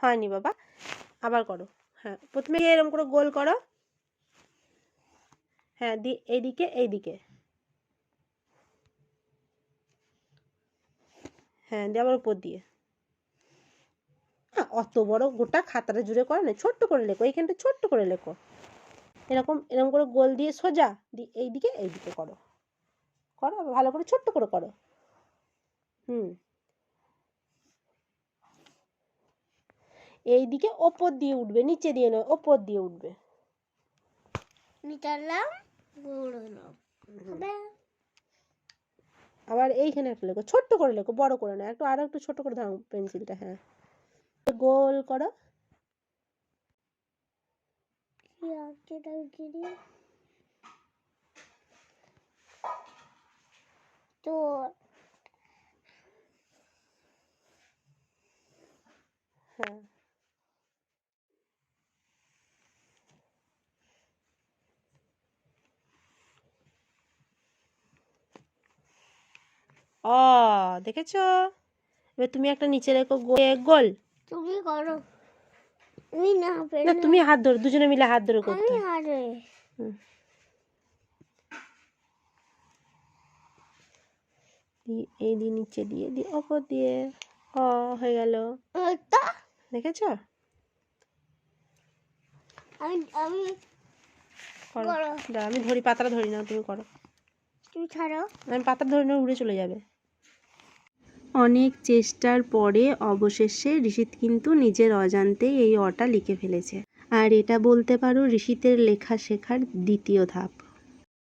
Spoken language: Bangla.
হয়নি বাবা। আবার করো। হ্যাঁ প্রথমে এরকম করে গোল করো। হ্যাঁ দি, এইদিকে এইদিকে। হ্যাঁ দিয়ে আবার উপর দিয়ে। হ্যাঁ অত বড় গোটা খাতাটা জুড়ে করো না ছোট্ট করে লেখো, এইখানটা ছোট্ট করে লেখো। এরকম এরকম করে গোল দিয়ে সোজা, দিয়ে এইদিকে এইদিকে করো। করো, ভালো করে ছোট্ট করে করো। হুম। এইদিকে ওপর দিয়ে উঠবে নিচে দিয়ে নয় ওপর দিয়ে উঠবে। আবার এইখানে একটা লেখো ছোট্ট করে লেখো বড় করে না একটু আরও একটু ছোট করে দাও পেন্সিলটা হ্যাঁ। গোল করো। তো হ্যাঁ। অ দেখেছ? এবার তুমি একটা নিচে রেখো গোল। তুমি করো। আমি না না তুমি হাত ধরো দুজনে মিলে হাত ধরে করতে। এই দিয়ে নিচে দিয়ে দিয়ে ওপর দিয়ে। অ হয়ে গেল। দেখেছ? আমি আমি করো। করো। আমি ধরি পাতাটা ধরি না তুমি করো। তুমি ছাড়ো আমি পাতা ধরে উড়ে চলে যাবে। অনেক চেষ্টার পরে অবশেষে ঋষিত কিন্তু নিজের অজান্তে এই অটা লিখে ফেলেছে। আর এটা বলতে পারো ঋষিতের লেখা শেখার দ্বিতীয় ধাপ।